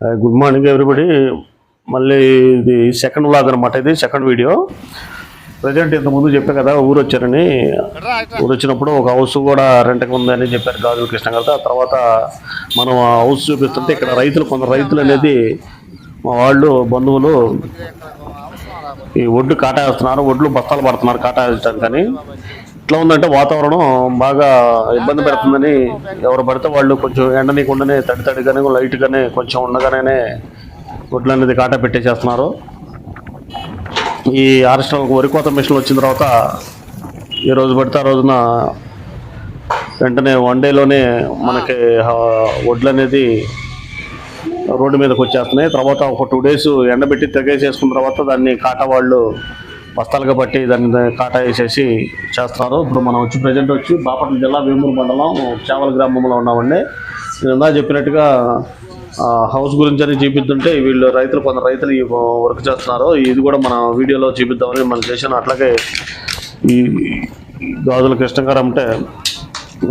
Good morning everybody మళ్ళీ ఇది second vlog అనమాట ఇది సెకండ్ వీడియో ప్రజెంట్ ఇంతకుముందు చెప్పా కదా ఊరు వచ్చారని. ఊరు వచ్చినప్పుడు ఒక హౌస్ కూడా రెంట్కి ఉందని చెప్పారు గాజుల కృష్ణ గారు. ఆ తర్వాత మనం ఆ హౌస్ చూపిస్తుంటే ఇక్కడ రైతులు కొందరు రైతులు అనేది మా వాళ్ళు బంధువులు ఈ ఒడ్డు కాటా వేస్తున్నారు ఒడ్లు బస్తాలు పడుతున్నారు కాటా వేయడానికి కానీ ఇట్లా ఉందంటే వాతావరణం బాగా ఇబ్బంది పెడుతుందని ఎవరు పడితే వాళ్ళు కొంచెం ఎండనీకుండానే తడి తడిగానే లైట్గానే కొంచెం ఉండగానే ఒడ్లు అనేది కాటా పెట్టేసేస్తున్నారు. ఈ ఆర్ఎస్ట్రల్ వరి కోత మిషన్లు వచ్చిన తర్వాత ఏ రోజు పడితే ఆ రోజున వెంటనే వన్ డేలోనే మనకి వడ్లు అనేది రోడ్డు మీదకి వచ్చేస్తున్నాయి. తర్వాత ఒక టూ డేస్ ఎండబెట్టి తెగేసేసుకున్న తర్వాత దాన్ని కాటా వాళ్ళు బస్తాలుగా పట్టి దాన్ని కాటా వేసేసి చేస్తున్నారు. ఇప్పుడు మనం వచ్చి ప్రజెంట్ వచ్చి బాపట్ల జిల్లా వేమూరు మండలం చేవల గ్రామంలో ఉన్నామండి. నేను ఇందా చెప్పినట్టుగా హౌస్ గురించి అని చూపిస్తుంటే వీళ్ళు రైతులు కొంత రైతులు ఈ వర్క్ చేస్తున్నారు. ఇది కూడా మన వీడియోలో చూపిద్దామని మనం చేసిన అట్లాగే ఈ ఈ గాజుల కృష్ణ అంటే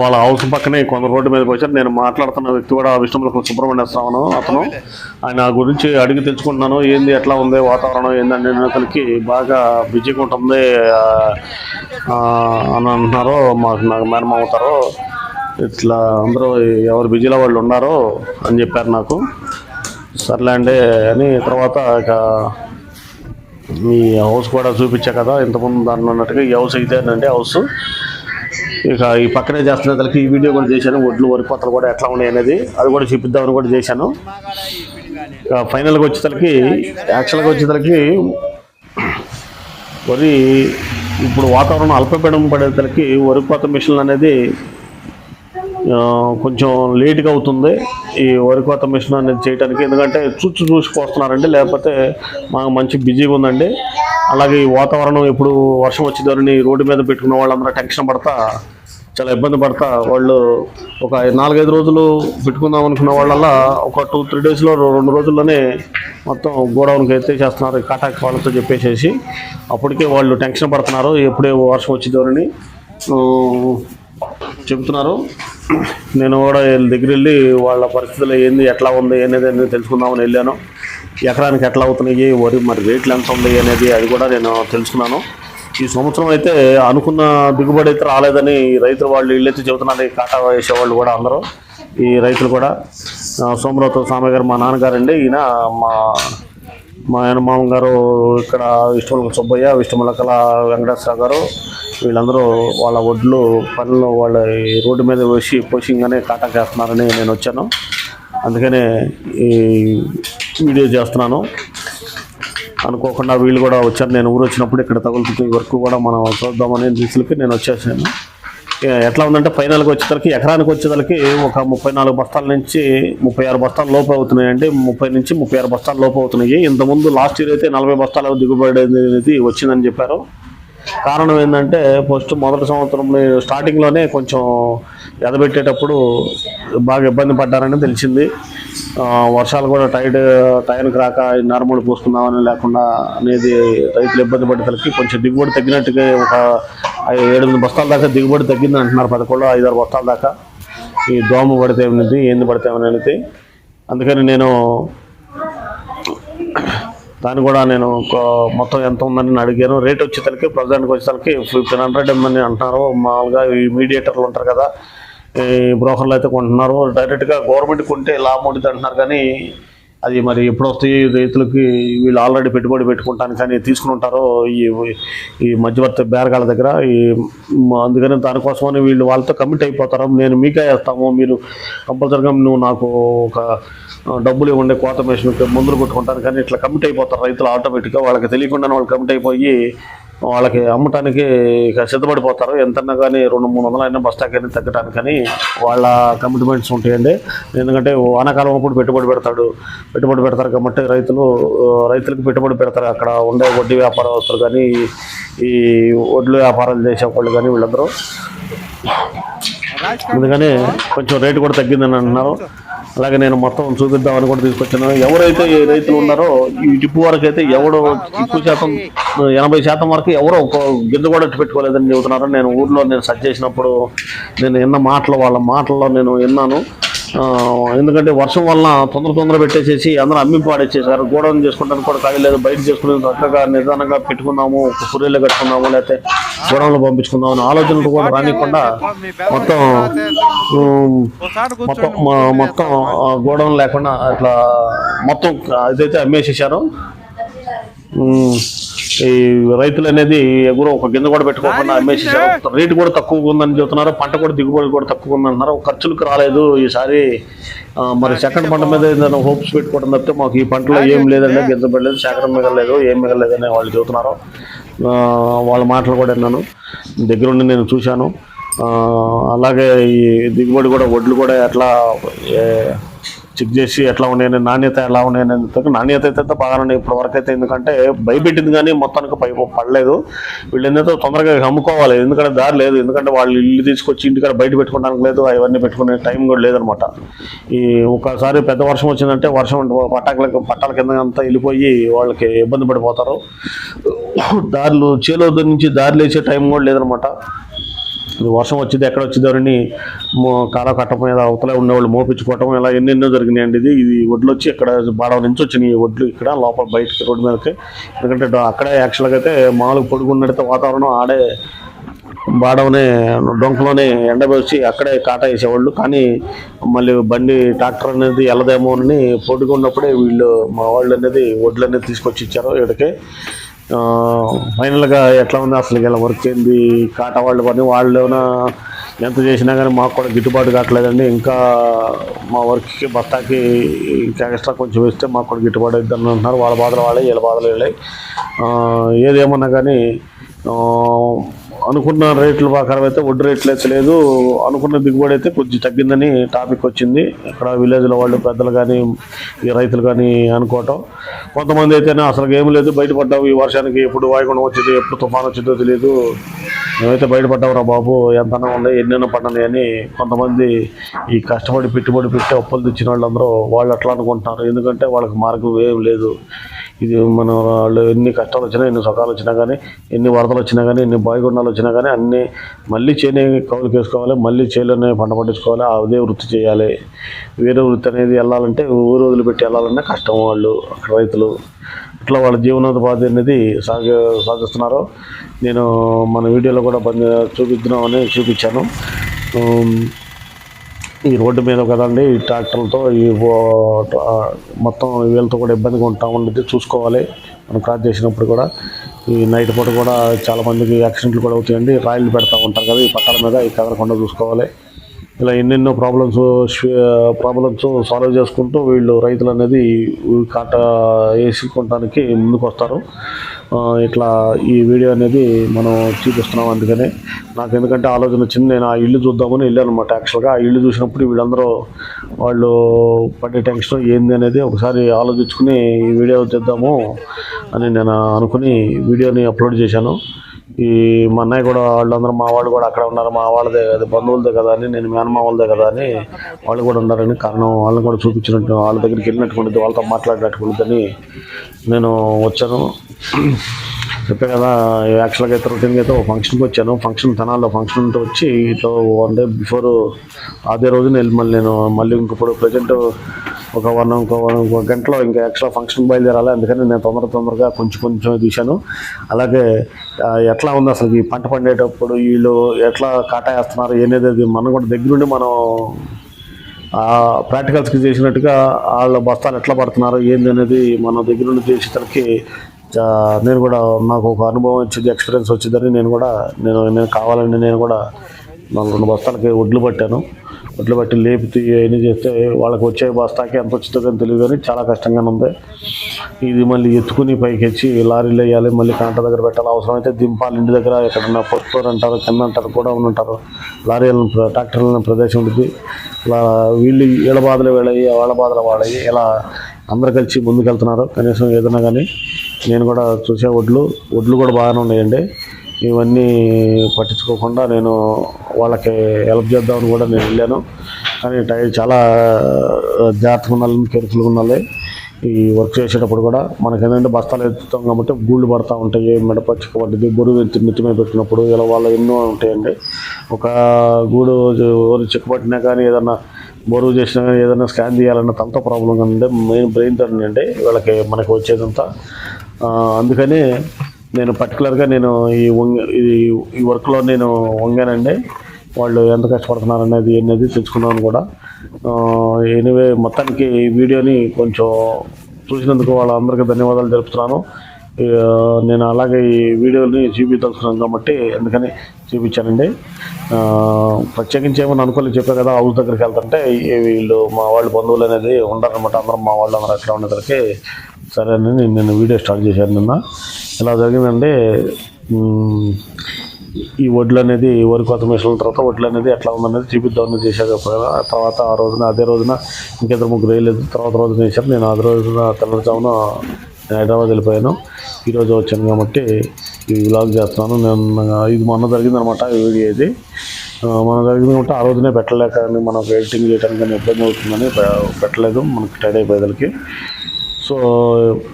వాళ్ళ హౌస్ పక్కనే కొందరు రోడ్డు మీదకి వచ్చారు. నేను మాట్లాడుతున్న వ్యక్తి కూడా విష్ణుములకు సుబ్రహ్మణ్య స్వామి అతను. ఆయన గురించి అడిగి తెలుసుకుంటున్నాను. ఏంది ఎట్లా ఉంది వాతావరణం ఏందని నేను అతనికి బాగా బిజీగా ఉంటుంది అని అంటున్నారు. మాకు నాకు మేనమ అవుతారు. ఇట్లా అందరూ ఎవరు బిజీలో వాళ్ళు ఉన్నారో అని చెప్పారు నాకు. సర్లే అండి అని తర్వాత ఇక మీ హౌస్ కూడా చూపించా కదా ఇంతకుముందు దాన్ని అన్నట్టుగా ఈ హౌస్ అయితేనండి హౌస్. ఇక ఈ పక్కనే చేస్తున్న తలకి ఈ వీడియో కూడా చేశాను. ఒడ్లు వరి కోతలు కూడా ఎట్లా ఉన్నాయి అనేది అది కూడా చూపిద్దామని కూడా చేశాను. ఇక ఫైనల్గా వచ్చేసరికి యాక్చువల్గా వచ్చేసరికి వరి ఇప్పుడు వాతావరణం అల్పపీడం పడేసరికి వరి కోత మిషన్ అనేది కొంచెం లేట్గా అవుతుంది. ఈ వరి కోత మిషన్ అనేది చేయడానికి ఎందుకంటే చూసి చూసి పోస్తున్నారండి లేకపోతే మాకు మంచి బిజీగా ఉందండి. అలాగే ఈ వాతావరణం ఎప్పుడు వర్షం వచ్చేదాన్ని రోడ్డు మీద పెట్టుకున్న వాళ్ళందరూ టెన్షన్ పడతా చాలా ఇబ్బంది పడతా. వాళ్ళు ఒక నాలుగైదు రోజులు పెట్టుకుందాం అనుకున్న వాళ్ళల్లా ఒక టూ త్రీ డేస్లో రెండు రోజుల్లోనే మొత్తం గోడౌన్కి ఎత్తేసేస్తున్నారు చేస్తున్నారు. కాటాక్ వాళ్ళతో చెప్పేసేసి అప్పటికే వాళ్ళు టెన్షన్ పడుతున్నారు. ఎప్పుడే వర్షం వచ్చేదాన్ని చెబుతున్నారు నేను కూడా వీళ్ళ దగ్గర వెళ్ళి వాళ్ళ పరిస్థితులు ఏంది ఎట్లా ఉంది ఏనేది అనేది తెలుసుకుందామని వెళ్ళాను. ఎకరానికి ఎట్లా అవుతున్నాయి వరి మరి రేట్లు ఎంత ఉన్నాయి అనేది అది కూడా నేను తెలుసుకున్నాను. ఈ సంవత్సరం అయితే అనుకున్న దిగుబడి అయితే రాలేదని రైతులు వాళ్ళు వీళ్ళైతే చెబుతున్నారు ఈ కాటా వేసేవాళ్ళు కూడా అందరూ ఈ రైతులు కూడా. ఆ, సోమరావు స్వామి గారు మా నాన్నగారండి ఈయన మా మా ఆయన మామగారు ఇక్కడ విష్ణుమల సుబ్బయ్య విష్ణుమలకల వెంకటేశ్వర గారు వీళ్ళందరూ వాళ్ళ ఒడ్లు పనులు వాళ్ళ ఈ రోడ్డు మీద వేసి పోషింగ్గానే కాటాకేస్తున్నారని నేను వచ్చాను. అందుకనే ఈ వీడియో చేస్తున్నాను. అనుకోకుండా వీళ్ళు కూడా వచ్చారు. నేను ఊరు వచ్చినప్పుడు ఇక్కడ తగులుతుంది ఈ వర్క్ కూడా మనం చూద్దామని దిశలకి నేను వచ్చేసాను. ఎట్లా ఉందంటే ఫైనల్కి వచ్చేసరికి ఎకరానికి వచ్చేసరికి ఒక ముప్పై నాలుగు బస్తాల నుంచి ముప్పై ఆరు బస్తాల లోపు అవుతున్నాయండి. ముప్పై నుంచి ముప్పై ఆరు బస్తాల లోపు అవుతున్నాయి. ఇంతకుముందు లాస్ట్ ఇయర్ అయితే నలభై బస్తాల దిగుబడి అనేది వచ్చిందని చెప్పారు. కారణం ఏంటంటే ఫస్ట్ మొదటి సంవత్సరం స్టార్టింగ్లోనే కొంచెం ఎదబెట్టేటప్పుడు బాగా ఇబ్బంది పడ్డారని తెలిసింది. వర్షాలు కూడా టైడ్ టైంకి రాక నరముడు పోసుకుందామని లేకుండా అనేది రైతులు ఇబ్బంది పడేసరికి కొంచెం దిగుబడి తగ్గినట్టుగా ఒక ఏడెనిమిది ఏడు బస్తాల దాకా దిగుబడి తగ్గింది అంటున్నారు పదకొండు ఐదారు బస్తాల దాకా. ఈ దోమ పడితే ఏమైంది ఏంది పడితే ఏమనేది అందుకని నేను దాన్ని కూడా నేను మొత్తం ఎంత ఉందని అడిగాను. రేట్ వచ్చేసరికి ప్రజెంట్కి వచ్చేసరికి ఫిఫ్టీన్ హండ్రెడ్ అని అంటున్నారు. మామూలుగా ఈ మీడియేటర్లు ఉంటారు కదా ఈ బ్రోకర్లు అయితే కొంటున్నారు. డైరెక్ట్గా గవర్నమెంట్ కొంటే లాభం ఉంటుంది అంటున్నారు కానీ అది మరి ఎప్పుడు వస్తాయి రైతులకి వీళ్ళు ఆల్రెడీ పెట్టుబడి పెట్టుకుంటాను కానీ తీసుకుని ఉంటారో ఈ ఈ మధ్యవర్తి బేరగాళ్ళ దగ్గర ఈ అందుకని దానికోసమని వీళ్ళు వాళ్ళతో కమిట్ అయిపోతారు. నేను మీకే వేస్తాము. మీరు కంపల్సరీగా నువ్వు నాకు ఒక డబ్బులు ఇవ్వండి కోత మిషన్కి మందులు కొట్టుకుంటాను. కానీ ఇట్లా కమిట్ అయిపోతారు రైతులు ఆటోమేటిక్గా. వాళ్ళకి తెలియకుండానే వాళ్ళు కమిట్ అయిపోయి వాళ్ళకి అమ్మటానికి ఇక సిద్ధపడిపోతారు. ఎంతన్నా కానీ రెండు మూడు వందలు అయినా బస్తాకైనా తగ్గటానికని వాళ్ళ కమిట్మెంట్స్ ఉంటాయండి. ఎందుకంటే వానాకాలం అప్పుడు పెట్టుబడి పెడతాడు. పెట్టుబడి పెడతారు కాబట్టి రైతులు రైతులకు పెట్టుబడి పెడతారు. అక్కడ ఉండే వడ్డీ వ్యాపారస్తులు కానీ ఈ వడ్లు వ్యాపారాలు చేసే వాళ్ళు కానీ వీళ్ళందరూ. అందుకని కొంచెం రేటు కూడా తగ్గిందని అంటున్నారు అలాగే నేను మొత్తం చూపిద్దామని కూడా తీసుకొచ్చాను. ఎవరైతే ఈ రైతులు ఉన్నారో ఈ జిప్పు వరకు అయితే ఎవడో ఎక్కువ శాతం ఎనభై శాతం వరకు ఎవరో ఒక గింజ కూడా పెట్టుకోలేదని చెబుతున్నారు. నేను ఊర్లో నేను సెర్చ్ చేసినప్పుడు నేను విన్న మాటలు వాళ్ళ మాటల్లో నేను విన్నాను. ఎందుకంటే వర్షం వల్ల తొందర తొందర పెట్టేసేసి అందరూ అమ్మి పాడేసేసారు గోడౌన్ చేసుకోవడానికి కూడా ఖాళీ లేదు. బయట చేసుకునే చక్కగా నిదానంగా పెట్టుకుందాము. ఒక కట్టుకుందాము లేకపోతే గోడౌన్లో పంపించుకుందాము అనే ఆలోచనలు కూడా రానికుండా మొత్తం మొత్తం మొత్తం గోడౌన్ లేకుండా అట్లా మొత్తం ఇదైతే అమ్మేసేసారు. ఈ రైతులు అనేది ఎగురు ఒక గింజ కూడా పెట్టుకోకుండా అమ్మేసేసారు రేటు కూడా తక్కువ ఉందని చెబుతున్నారు పంట కూడా దిగుబడి కూడా తక్కువ ఉందంటున్నారు. ఖర్చులకు రాలేదు ఈసారి. మరి సెకండ్ పంట మీద ఏదైనా హోప్స్ పెట్టుకోవడం తప్పితే మాకు ఈ పంటలో ఏం లేదండి గింజ పడలేదు సేకరణ మిగలేదు ఏం మిగలేదని వాళ్ళు చెబుతున్నారు. వాళ్ళ మాటలు కూడా విన్నాను. దగ్గరుండి నేను చూశాను. అలాగే ఈ దిగుబడి కూడా వడ్లు కూడా ఎట్లా చెక్ చేసి ఎట్లా ఉన్నాయని నాణ్యత ఎలా ఉన్నాయని నాణ్యత అయితే బాగానే ఉన్నాయి ఇప్పటి వరకు అయితే ఎందుకంటే భయపెట్టింది కానీ మొత్తానికి పై పడలేదు. వీళ్ళు ఏంటంటే తొందరగా అమ్ముకోవాలి. ఎందుకంటే దారి లేదు. ఎందుకంటే వాళ్ళు ఇల్లు తీసుకొచ్చి ఇంటికాడ బయట పెట్టుకోవడానికి లేదు. అవన్నీ పెట్టుకునే టైం కూడా లేదనమాట. ఈ ఒకసారి పెద్ద వర్షం వచ్చిందంటే వర్షం పట్టాకల పట్టాల కింద అంతా వెళ్ళిపోయి వాళ్ళకి ఇబ్బంది పడిపోతారు. దారులు చేలో నుంచి దారిలు వేసే టైం కూడా లేదనమాట. వర్షం వచ్చింది ఎక్కడ వచ్చిందని కాలం కట్టడం మీద అవతల ఉండేవాళ్ళు మోపించుకోవటం ఇలా ఎన్నెన్నో జరిగినాయండి ఇది. ఇది వడ్లు వచ్చి ఇక్కడ బాడవ నుంచి వచ్చినాయి ఈ వడ్లు ఇక్కడ లోపల బయటకి రోడ్డు మీదకి. ఎందుకంటే అక్కడే యాక్చువల్గా అయితే మామూలుగా పొడుగున్నట్టు వాతావరణం ఆడే బాడవనే డొంకలోనే ఎండబోసి అక్కడే కాటా వేసేవాళ్ళు. కానీ మళ్ళీ బండి ట్రాక్టర్ అనేది వెళ్ళదేమో అని పొడుగున్నప్పుడే వీళ్ళు మా వాళ్ళు అనేది వడ్లు అనేది తీసుకొచ్చి ఇచ్చారు. ఇక్కడికి ఫైనల్గా ఎట్లా ఉంది అసలు ఇలా వర్క్ ఏంది కాటా వాళ్ళు పని వాళ్ళు ఏమైనా ఎంత చేసినా కానీ మాకు కూడా గిట్టుబాటు కావట్లేదండి. ఇంకా మా వర్క్కి బత్తాకి ఇంకా ఎక్స్ట్రా కొంచెం వేస్తే మాకు కూడా గిట్టుబాటు అవుతుందని అంటున్నారు. వాళ్ళ బాధలు వాళ్ళే వీళ్ళ బాధలు వీళ్ళే. ఏదేమన్నా కానీ అనుకున్న రేట్ల ప్రకారం అయితే వడ్డీ రేట్లు అయితే లేదు. అనుకున్న దిగుబడి అయితే కొంచెం తగ్గిందని టాపిక్ వచ్చింది. ఇక్కడ విలేజ్లో వాళ్ళు పెద్దలు కానీ ఈ రైతులు కానీ అనుకోవటం. కొంతమంది అయితేనే అసలు ఏం లేదు. బయటపడ్డావు ఈ వర్షానికి ఎప్పుడు వాయుగుండం వచ్చింది ఎప్పుడు తుఫాన్ వచ్చిందో తెలియదు. మేమైతే బయటపడ్డావురా బాబు ఎంతనా ఉన్నాయి ఎన్నెన్నో పడ్డాయి అని కొంతమంది ఈ కష్టపడి పెట్టుబడి పెట్టి అప్పులు తెచ్చిన వాళ్ళందరూ వాళ్ళు అట్లా అనుకుంటున్నారు. ఎందుకంటే వాళ్ళకి మార్గం ఏం లేదు. ఇది మన వాళ్ళు ఎన్ని కష్టాలు వచ్చినా ఎన్ని సుఖాలు వచ్చినా కానీ ఎన్ని వరదలు వచ్చినా కానీ ఎన్ని బాయిగుండాలు వచ్చినా కానీ అన్నీ మళ్ళీ చేనే కౌలుకి వేసుకోవాలి మళ్ళీ చేలోనే పంట పండించుకోవాలి అదే వృత్తి చేయాలి. వేరే వృత్తి అనేది వెళ్ళాలంటే ఊరు వదిలిపెట్టి వెళ్ళాలన్నా కష్టం వాళ్ళు అక్కడ రైతులు. ఇట్లా వాళ్ళ జీవనోపాధి అనేది సాగ సాగిస్తున్నారు. నేను మన వీడియోలో కూడా బంద్ చూపిద్దామని చూపించాను. ఈ రోడ్డు మీద కదండి ఈ ట్రాక్టర్లతో ఈ మొత్తం వీళ్ళతో కూడా ఇబ్బందిగా ఉంటా ఉండేది చూసుకోవాలి. మనం క్రాస్ చేసినప్పుడు కూడా ఈ నైట్ పూట కూడా చాలా మందికి యాక్సిడెంట్లు కూడా అవుతాయండి. రాయిలు పెడతా ఉంటారు కదా ఈ పట్టాల మీద ఈ కదలకుండా చూసుకోవాలి. ఇలా ఎన్నెన్నో ప్రాబ్లమ్స్ ప్రాబ్లమ్స్ సాల్వ్ చేసుకుంటూ వీళ్ళు రైతులు అనేది కాట వేసుకుంటానికి ముందుకు వస్తారు ఇట్లా ఈ వీడియో అనేది మనం చూపిస్తున్నాం అందుకనే. నాకు ఎందుకంటే ఆలోచన వచ్చింది నేను ఆ ఇల్లు చూద్దామని వెళ్ళాను అనమాట యాక్చువల్గా ఆ ఇల్లు చూసినప్పుడు వీళ్ళందరూ వాళ్ళు పడే టెన్షన్ ఏంది అనేది ఒకసారి ఆలోచించుకుని ఈ వీడియో చేద్దాము అని నేను అనుకుని వీడియోని అప్లోడ్ చేశాను. ఈ మా అన్నయ్య కూడా వాళ్ళందరూ మా వాళ్ళు కూడా అక్కడ ఉన్నారు. మా వాళ్ళదే కదా బంధువులదే కదా అని నేను వాళ్ళదే కదా అని వాళ్ళు కూడా ఉన్నారని కారణం వాళ్ళని కూడా చూపించినట్టు వాళ్ళ దగ్గరికి వెళ్ళినట్టుకుంటుంది వాళ్ళతో మాట్లాడినట్టుకుంటుందని నేను వచ్చాను. చెప్పే కదా యాక్చువల్గా అయితే రొటీన్గా అయితే ఒక ఫంక్షన్కి వచ్చాను. ఫంక్షన్ తనాల్లో ఫంక్షన్ ఉంటే వచ్చి ఇట్లా వన్ డే బిఫోర్ అదే రోజున వెళ్ళి మళ్ళీ నేను మళ్ళీ ఇంకొప్పుడు ప్రజెంట్ ఒక వన్ ఇంకో ఇంకో గంటలో ఇంకా ఎక్స్ట్రా ఫంక్షన్ బయలుదేరాలి. అందుకని నేను తొందర తొందరగా కొంచెం కొంచెం తీశాను అలాగే ఎట్లా ఉంది అసలు ఈ పంట పండేటప్పుడు? వీళ్ళు ఎట్లా కాటా వేస్తున్నారు? ఏనేది మనం కూడా దగ్గరుండి మనం ప్రాక్టికల్స్కి చేసినట్టుగా వాళ్ళ బస్తాలు ఎట్లా పడుతున్నారు? ఏంది అనేది మన దగ్గరుండి చేసేసరికి నేను కూడా నాకు ఒక అనుభవం వచ్చింది ఎక్స్పీరియన్స్ వచ్చిందని నేను కూడా నేను నేను కావాలని నేను కూడా నాలుగు రెండు బస్తాలకి వడ్లు పట్టాను. వడ్లు బట్టి లేపితే అవన్నీ చేస్తే వాళ్ళకి వచ్చే బస్తాకి ఎంత వచ్చిందో కానీ తెలియదు కానీ చాలా కష్టంగానే ఉంది. ఇది మళ్ళీ ఎత్తుకుని పైకి వచ్చి లారీలు వేయాలి మళ్ళీ కాంట దగ్గర పెట్టాలి. అవసరమైతే దింపాలి. ఇంటి దగ్గర ఎక్కడన్నా పొత్తూరు అంటారు కింద అంటారు కూడా ఉంటారు లారీలను ట్రాక్టర్లను ప్రదేశం ఉంటుంది. ఇలా వీళ్ళు వీళ్ళ బాధలు వీళ్ళయ్యి వాళ్ళ బాధలు వాళ్ళయ్యి ఇలా అందరు కలిసి ముందుకెళ్తున్నారు. కనీసం ఏదైనా కానీ నేను కూడా చూసే వడ్లు వడ్లు కూడా బాగానే ఉన్నాయండి. ఇవన్నీ పట్టించుకోకుండా నేను వాళ్ళకి హెల్ప్ చేద్దామని కూడా నేను వెళ్ళాను. కానీ టై చాలా జాగ్రత్తగా ఉండాలి కేర్ఫుల్గా ఉండాలి. ఈ వర్క్ చేసేటప్పుడు కూడా మనకి ఏంటంటే బస్తాలు ఎత్తుతాం కాబట్టి గూళ్ళు పడతా ఉంటాయి మిడప చిక్కబడ్డది బరువు ఎత్తి నెత్తి మీద పెట్టినప్పుడు ఇలా వాళ్ళు ఎన్నో ఉంటాయండి. ఒక గూడు ఎవరు చిక్కబట్టినా కానీ ఏదన్నా బరువు కానీ ఏదైనా స్కాన్ చేయాలన్నా తలతో ప్రాబ్లం కానీ మెయిన్ బ్రెయిన్ అండి వీళ్ళకి మనకి వచ్చేదంతా. అందుకని నేను పర్టికులర్గా నేను ఈ వంగ ఈ ఈ వర్క్లో నేను వంగానండి. వాళ్ళు ఎంత కష్టపడుతున్నారు అనేది అనేది తెలుసుకున్నాను కూడా. ఎనివే మొత్తానికి ఈ వీడియోని కొంచెం చూసినందుకు వాళ్ళందరికీ ధన్యవాదాలు తెలుపుతున్నాను. నేను అలాగే ఈ వీడియోని చూపించాల్సినాను కాబట్టి అందుకని చూపించానండి. ప్రత్యేకించి ఏమని అనుకోలేదు చెప్పా కదా హౌస్ దగ్గరికి వెళ్తుంటే వీళ్ళు మా వాళ్ళు బంధువులు అనేది ఉండాలన్నమాట అందరం మా వాళ్ళు అందరూ అట్లా ఉండేసరికి సరే అని నేను వీడియో స్టార్ట్ చేశాను నిన్న. ఇలా జరిగిందండి ఈ వడ్లు అనేది వరి కోత మిషన్ తర్వాత వడ్లు అనేది ఎట్లా ఉందనేది చూపిద్దామని చేశాక ఆ తర్వాత ఆ రోజున అదే రోజున ఇంకిద్దరు ముగ్గురు వేయలేదు తర్వాత రోజున వేశారు నేను అదే రోజున తెల్లవారుజామున హైదరాబాద్ వెళ్ళిపోయాను. ఈరోజు వచ్చాను కాబట్టి ఈ వ్లాగ్ చేస్తున్నాను. నేను ఇది మొన్న జరిగిందనమాట వీడియో ఇది. మన జరిగింది కాబట్టి ఆ రోజునే పెట్టలేక మనకు ఎడిటింగ్ చేయడానికి కానీ ఇబ్బంది అవుతుందని పెట్టలేదు మనకి టైడ్ అయిపోయేదానికి సో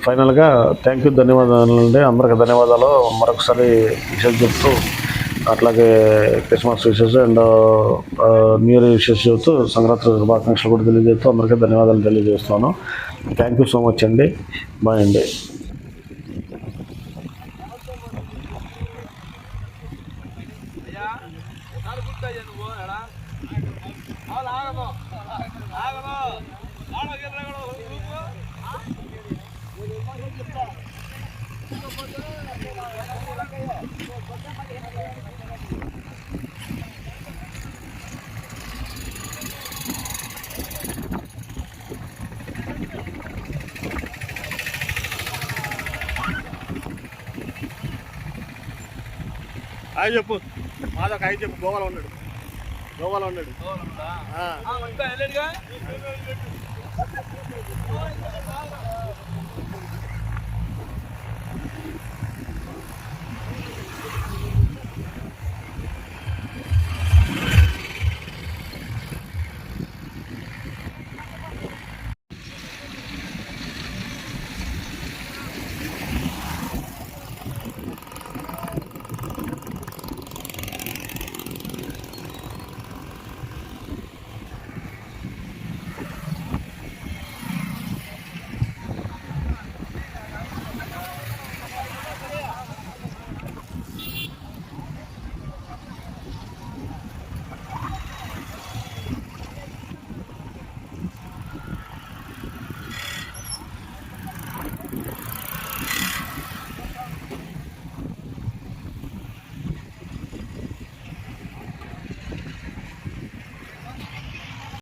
ఫైనల్గా థ్యాంక్ యూ ధన్యవాదాలు అండి అందరికి ధన్యవాదాలు. మరొకసారి విషయాలు చెప్తూ అట్లాగే Christmas wishes and new year wishes చెబుతూ సంక్రాంతి శుభాకాంక్షలు కూడా తెలియజేస్తూ అందరికీ ధన్యవాదాలు తెలియజేస్తున్నాను. థ్యాంక్ యూ సో మచ్ అండి. బాయ్ అండి. హాయ్ చెప్పు. మాదొక హాయ్ చెప్పు. గోవాలో ఉన్నాడు. గోవాలో ఉన్నాడు. ఆ. ఇంకా వెళ్ళాడుగా?